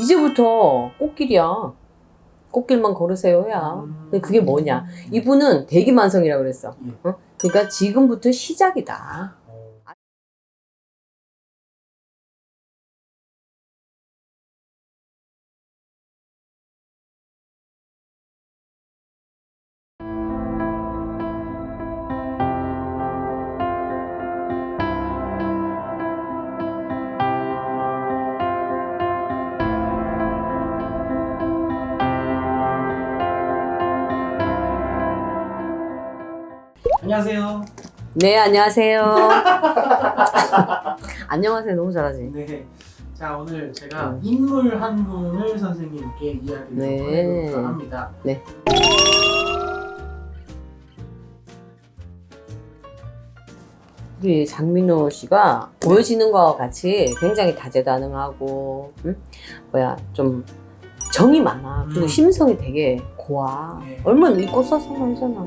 이제부터 꽃길이야. 꽃길만 걸으세요야. 음. 근데 그게 뭐냐? 이분은 대기만성이라고 그랬어. 예. 어? 그러니까 지금부터 시작이다. 안녕하세요. 네, 안녕하세요. 안녕하세요. 너무 잘하지. 네. 자 오늘 제가 음. 인물 한 분을 선생님께 이야기를 네. 좀 해볼까 합니다. 우리 장민호 씨가 보여지는 것과 같이 굉장히 다재다능하고, 응? 뭐야, 좀 정이 많아. 그리고 음. 심성이 되게 고와. 네. 얼마나 읽고 써서 하잖아.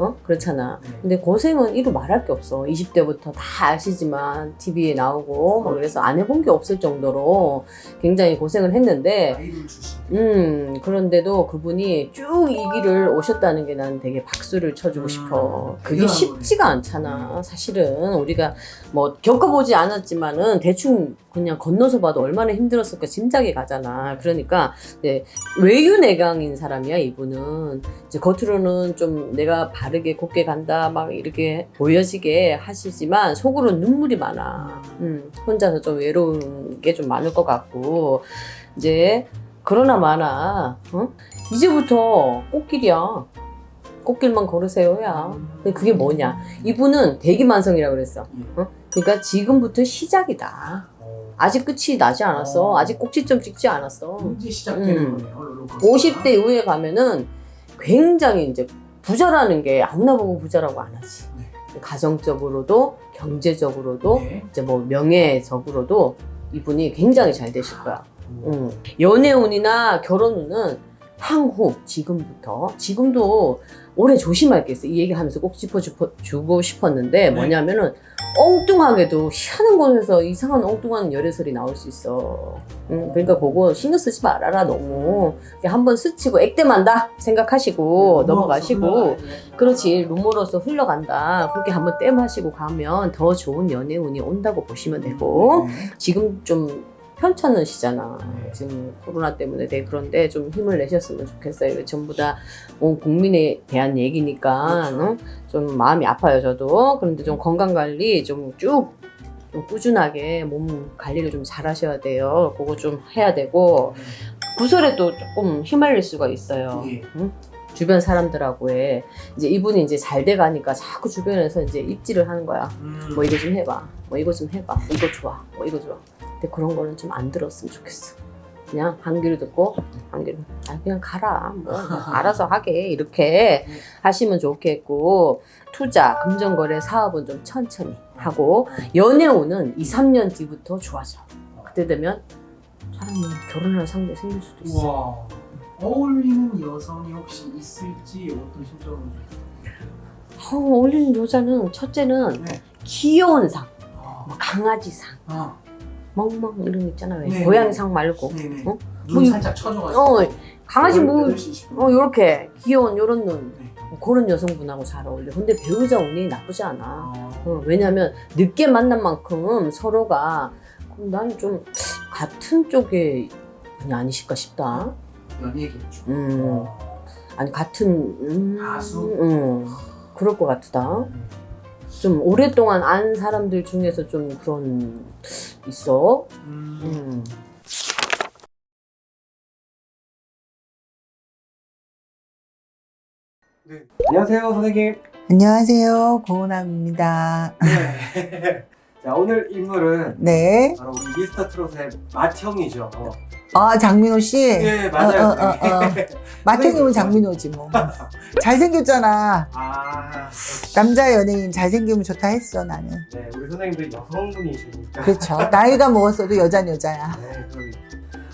네. 어? 그렇잖아. 네. 근데 고생은 이루 말할 게 없어. 20대부터 다 아시지만 TV에 나오고 뭐 그래서 안 해본 게 없을 정도로 굉장히 고생을 했는데. 음 그런데도 그분이 쭉 이 길을 오셨다는 게 난 되게 박수를 쳐주고 음, 싶어. 그게 쉽지가. 않잖아. 사실은 우리가 뭐 겪어보지 않았지만은 대충 그냥 건너서 봐도 얼마나 힘들었을까 짐작이 가잖아. 그러니까 이제 외유내강인 사람이야 이분은 이제 겉으로는 좀 내가 바르게 곱게 간다 막 이렇게 보여지게 하시지만 속으로는 눈물이 많아. 음, 혼자서 좀 외로운 게 좀 많을 것 같고 이제 그러나 마나 어? 이제부터 꽃길이야. 꽃길만 걸으세요야. 근데 그게 뭐냐? 이분은 대기만성이라고 그랬어. 예. 어? 그러니까 지금부터 시작이다. 어. 아직 끝이 나지 않았어. 어. 아직 꼭지점 찍지 않았어. 이제 시작되는 음. 거네요. 롤러코스터가. 50대 이후에 가면은 굉장히 이제 부자라는 게 아무나 보고 부자라고 안 하지. 네. 가정적으로도 경제적으로도 네. 이제 뭐 명예적으로도 이분이 굉장히 잘 되실 거야. 음. 음. 연애운이나 결혼운은 향후 지금부터 지금도 올해 조심할 게 있어. 이 얘기하면서 꼭 짚어주고 싶었는데 네. 뭐냐면은 엉뚱하게도 희한한 곳에서 이상한 엉뚱한 열애설이 나올 수 있어. 음, 그러니까 그거 신경 쓰지 말아라 너무. 한번 스치고 액땜한다 생각하시고 넘어가시고 흘러가야 그렇지 루머로서 흘러간다. 그렇게 한번 땜하시고 가면 더 좋은 연애운이 온다고 보시면 되고 네. 지금 좀 편찮으시잖아. 네. 지금 코로나 때문에 네 그런데 좀 힘을 내셨으면 좋겠어요. 이거 전부 다 어, 국민에 대한 얘기니까 그렇죠. 어? 좀 마음이 아파요 저도. 그런데 좀 건강 관리 좀쭉 좀 꾸준하게 몸 관리를 좀 잘 하셔야 돼요. 그거 좀 해야 되고 구설에 또 조금 휘말릴 수가 있어요. 예. 응? 주변 사람들하고의 이제 이분이 이제 잘 돼가니까 자꾸 주변에서 이제 입질을 하는 거야. 음. 뭐 이거 좀 해봐. 뭐 이거 좀 해봐. 이거 좋아. 뭐 이거 좋아. 근데 그런 거는 좀 안 들었으면 좋겠어. 그냥 한 귀로 듣고 한 귀로 아 그냥 가라. 뭐 알아서 하게 이렇게 하시면 좋겠고 투자, 금전거래, 사업은 좀 천천히 하고 연애운은 2, 3년 뒤부터 좋아져. 그때 되면 사람은 결혼할 상대 생길 수도 있어. 우와. 어울리는 여성이 혹시 있을지 어떤 심정을 어, 어울리는 여자는 첫째는 네. 귀여운 상, 아. 뭐 강아지상, 아. 멍멍 이런 거 있잖아. 왜 네. 고양이상 말고. 네네. 어? 눈뭐 이- 살짝 쳐줘가지고. 어, 강아지 뭐, 8시 20분. 어, 요렇게 귀여운 요런 눈. 네. 뭐 그런 여성분하고 잘 어울려. 근데 배우자 운이 나쁘지 않아. 아. 어, 왜냐면 늦게 만난 만큼 서로가 그럼 나는 좀 같은 쪽의 분이 아니실까 싶다. 연예계죠. 음. 어. 아니 같은 음, 가수? 음, 그럴 것 같다. 음. 좀 오랫동안 안 사람들 중에서 좀 그런 있어. 음. 음. 네. 안녕하세요, 선생님. 안녕하세요. 고은함입니다. 네. 자, 오늘 인물은 네. 바로 우리 미스터 트롯의 맏형이죠. 아, 장민호 씨? 네, 맞아요. 어, 어, 어, 어. 마태님은 장민호지 뭐. 잘생겼잖아. 아, 역시. 남자 연예인 잘생기면 좋다 했어, 나는. 네, 우리 선생님도 여성분이시니까. 그렇죠. 나이가 먹었어도 여잔 여자야. 네, 그러게.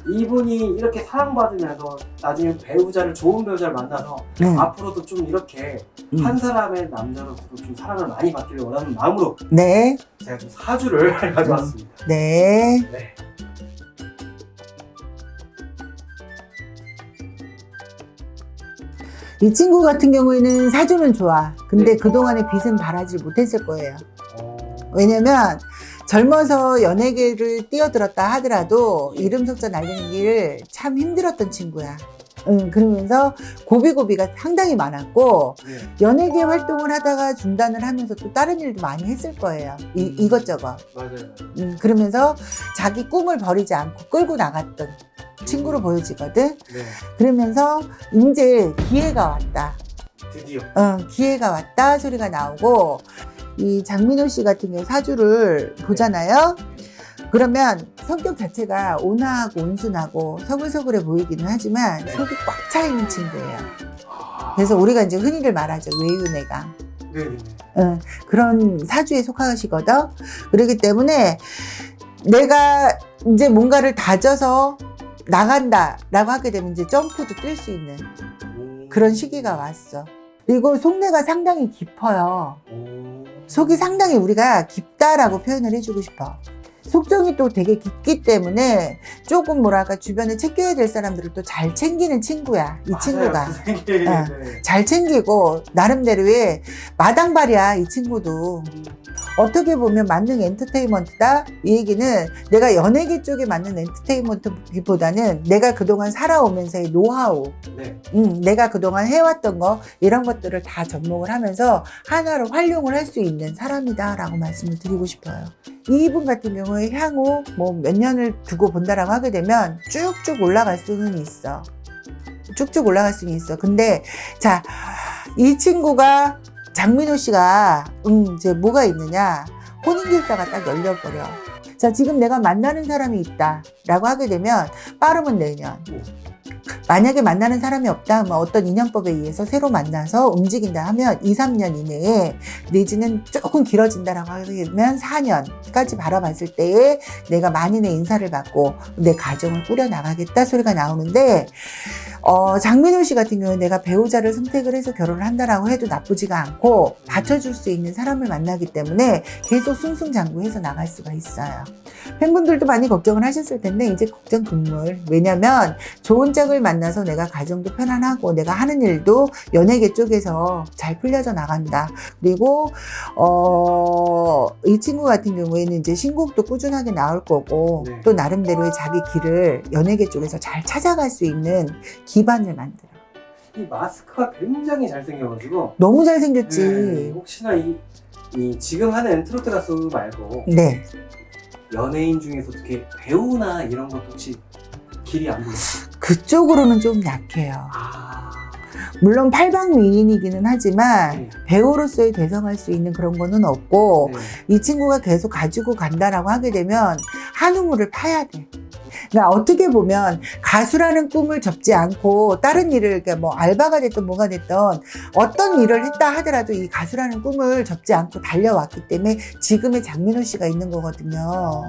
이분이 이렇게 사랑받으면서 나중에 배우자를 좋은 배우자를 만나서 네. 앞으로도 좀 이렇게 음. 한 사람의 남자로서 좀 사랑을 많이 받기를 원하는 마음으로 네. 제가 좀 사주를 가져왔습니다. 음. 네. 네. 이 친구 같은 경우에는 사주는 좋아. 근데 네. 그동안의 빚은 바라지 못했을 거예요. 어. 왜냐면 젊어서 연예계를 뛰어들었다 하더라도 이름 석자 날리는 길참 힘들었던 친구야. 응, 그러면서 고비고비가 상당히 많았고 네. 연예계 활동을 하다가 중단을 하면서 또 다른 일도 많이 했을 거예요. 이, 이것저것. 맞아요. 음, 그러면서 자기 꿈을 버리지 않고 끌고 나갔던 친구로 보여지거든. 네. 그러면서 이제 기회가 왔다. 드디어. 어, 기회가 왔다 소리가 나오고 이 장민호 씨 같은 경우 사주를 보잖아요. 그러면 성격 자체가 온화하고 온순하고 서글서글해 보이기는 하지만 네. 속이 꽉 차 있는 친구예요. 그래서 우리가 이제 흔히들 말하죠 외유내강 네네네. 어, 그런 사주에 속하시거든. 그렇기 때문에 내가 이제 뭔가를 다져서 나간다라고 하게 되면 이제 점프도 뛸 수 있는 오. 그런 시기가 왔어. 그리고 속내가 상당히 깊어요. 오. 속이 상당히 우리가 깊다라고 표현을 해주고 싶어. 속정이 또 되게 깊기 때문에 조금 뭐랄까 주변에 챙겨야 될 사람들을 또 잘 챙기는 친구야. 이 맞아요, 친구가. 네. 잘 챙기고 나름대로의 마당발이야 이 친구도. 어떻게 보면 만능 엔터테인먼트다? 이 얘기는 내가 연예계 쪽에 맞는 엔터테인먼트보다는 내가 그동안 살아오면서의 노하우, 네. 음, 내가 그동안 해왔던 거, 이런 것들을 다 접목을 하면서 하나로 활용을 할 수 있는 사람이다 라고 말씀을 드리고 싶어요. 이분 같은 경우에 향후 뭐 몇 년을 두고 본다라고 하게 되면 쭉쭉 올라갈 수는 있어. 쭉쭉 올라갈 수는 있어. 근데, 자, 이 친구가 장민호 씨가, 음, 이제 뭐가 있느냐. 혼인길사가 딱 열려버려. 자, 지금 내가 만나는 사람이 있다. 라고 하게 되면 빠르면 내년. 만약에 만나는 사람이 없다 하면 어떤 인연법에 의해서 새로 만나서 움직인다 하면 2, 3년 이내에 내지는 조금 길어진다라고 하게 되면 4년까지 바라봤을 때에 내가 만인의 인사를 받고 내 가정을 꾸려나가겠다 소리가 나오는데 어, 장민호 씨 같은 경우는 내가 배우자를 선택을 해서 결혼을 한다라고 해도 나쁘지가 않고 받쳐줄 수 있는 사람을 만나기 때문에 계속 승승장구해서 나갈 수가 있어요. 팬분들도 많이 걱정을 하셨을 텐데 이제 걱정 금물. 왜냐면 좋은 짝을 만나서 내가 가정도 편안하고 내가 하는 일도 연예계 쪽에서 잘 풀려져 나간다. 그리고 어, 이 친구 같은 경우에는 이제 신곡도 꾸준하게 나올 거고 네. 또 나름대로의 자기 길을 연예계 쪽에서 잘 찾아갈 수 있는 기반을 만들어. 이 마스크가 굉장히 잘생겨가지고. 너무 잘생겼지. 네, 혹시나 이, 이 지금 하는 엔트로트 가수 말고 네. 연예인 중에서 어떻게 배우나 이런 것도 혹시 길이 안 보여요? 그쪽으로는 좀 약해요. 아. 물론 팔방미인이기는 하지만 네. 배우로서의 대성할 수 있는 그런 거는 없고 네. 이 친구가 계속 가지고 간다라고 하게 되면 한 우물을 파야 돼. 그러니까 어떻게 보면 가수라는 꿈을 접지 않고 다른 일을 그러니까 뭐 알바가 됐든 뭐가 됐든 어떤 일을 했다 하더라도 이 가수라는 꿈을 접지 않고 달려왔기 때문에 지금의 장민호 씨가 있는 거거든요.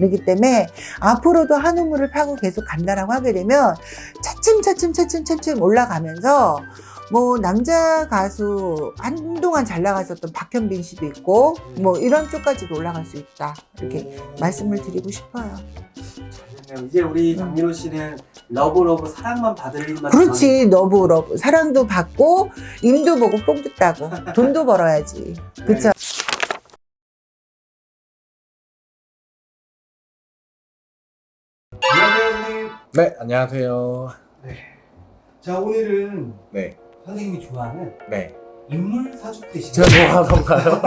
어. 그렇기 때문에 앞으로도 한 우물을 파고 계속 간다라고 하게 되면 차츰 차츰 차츰 차츰 올라가면서 뭐 남자 가수 한동안 잘 나갔었던 박현빈 씨도 있고 뭐 이런 쪽까지도 올라갈 수 있다 이렇게 오. 말씀을 드리고 싶어요. 이제 우리 장민호 씨는 러브 러브 사랑만 받을 일만 그렇지 너브 러브 사랑도 받고 임도 보고 뽕도 따고 돈도 벌어야지 그쵸? 네, 안녕하세요. 자 오늘은 네, 선생님이 좋아하는 네. 인물 사주 뜻이죠. 제가 좋아하던가요?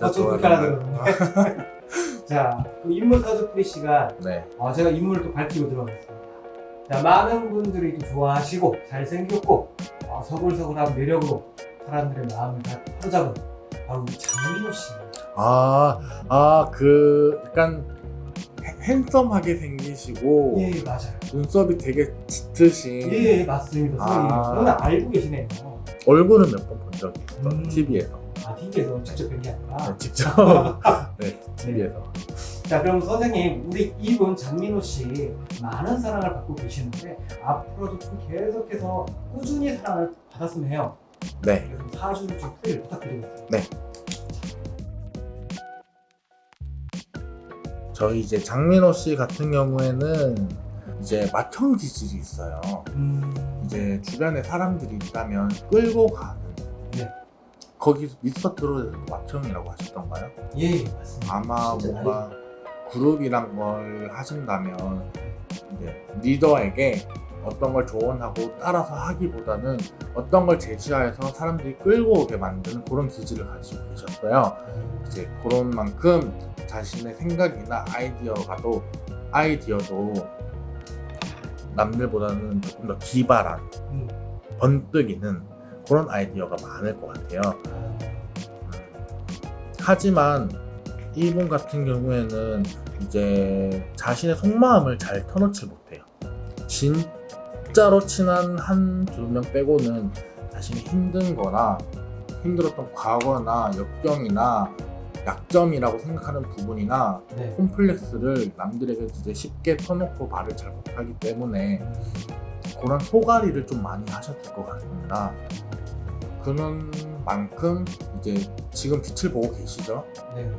아, 좀 그렇게 하라 그러는데. 자, 그 인물 사주 프리씨가 네, 어, 제가 인물을 또 밝히고 들어가겠습니다. 자, 많은 분들이 또 좋아하시고 잘생겼고 어, 서글서글한 매력으로 사람들의 마음을 다 사로잡은 바로 장민호 씨입니다. 아, 아, 그 약간 핸- 핸섬하게 생기시고 예, 맞아요. 눈썹이 되게 짙으신 예, 맞습니다. 선생님. 아. 알고 계시네요. 얼굴은 몇 번 본 적이 있어요. 음. TV에서. 아, TV에서 직접 뵌게 아니라. 네, 직접. 네, TV에서. 자, 그럼 선생님, 우리 이분 장민호 씨 많은 사랑을 받고 계시는데 앞으로도 좀 계속해서 꾸준히 사랑을 받았으면 해요. 네, 그래서 사주를 좀 부탁드리겠습니다. 네. 저희 이제 장민호 씨 같은 경우에는 이제 맏형 기질이 있어요. 음, 이제 주변에 사람들이 있다면 끌고 가는 네. 거기서 미스터 트롯에서 맏형이라고 하셨던가요? 예, 맞습니다. 아마 진짜 뭔가 그룹이란 걸 하신다면 이제 리더에게 어떤 걸 조언하고 따라서 하기보다는 어떤 걸 제시하여서 사람들이 끌고 오게 만드는 그런 기질을 가지고 계셨어요. 이제 그런 만큼 자신의 생각이나 아이디어가도 아이디어도 남들보다는 조금 더 기발한 음. 번뜩이는 그런 아이디어가 많을 것 같아요. 아, 하지만 이분 같은 경우에는 이제 자신의 속마음을 잘 터놓지 못해요. 진짜로 친한 한 두 명 빼고는 자신이 힘든 거나 힘들었던 과거나 역경이나 약점이라고 생각하는 부분이나 네. 콤플렉스를 남들에게 이제 쉽게 터놓고 말을 잘 못하기 때문에 음, 그런 소가리를 좀 많이 하셨을 것 같습니다. 그런 만큼 이제 지금 빛을 보고 계시죠? 네.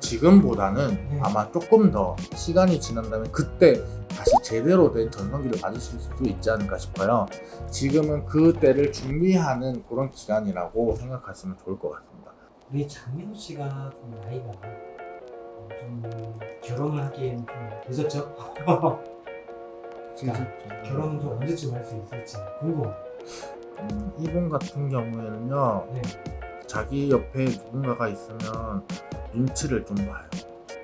지금보다는 네. 아마 조금 더 시간이 지난다면 그때 다시 제대로 된 전성기를 맞으실 수도 있지 않을까 싶어요. 지금은 그때를 준비하는 그런 기간이라고 생각하시면 좋을 것 같습니다. 우리 장민호 씨가 좀 나이가 어, 좀 결혼을 하기엔 좀 늦었죠? 결혼은 좀 언제쯤 할 수 있을지 궁금합니다. 음, 이분 같은 경우에는요, 네. 자기 옆에 누군가가 있으면 눈치를 좀 봐요.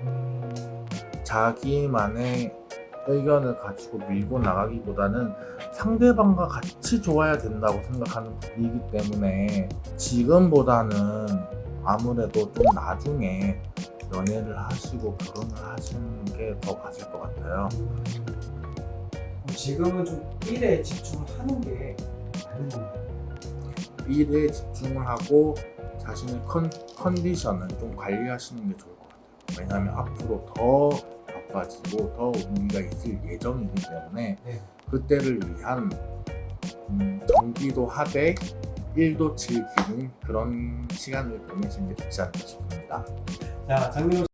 음, 자기만의 의견을 가지고 밀고 나가기보다는 상대방과 같이 좋아야 된다고 생각하는 분이기 때문에 지금보다는 아무래도 좀 나중에 연애를 하시고 결혼을 하시는 게 더 맞을 것 같아요. 지금은 좀 일에 집중을 하는 게 맞는 건가요? 일에 집중을 하고 자신의 컨, 컨디션을 좀 관리하시는 게 좋을 것 같아요. 왜냐하면 앞으로 더 바빠지고 더 의미가 있을 예정이기 때문에 네. 그때를 위한 음, 정기도 하되 일도 즐기는 그런 시간을 보내시는 게 좋지 않을까 싶습니다. 자, 장민호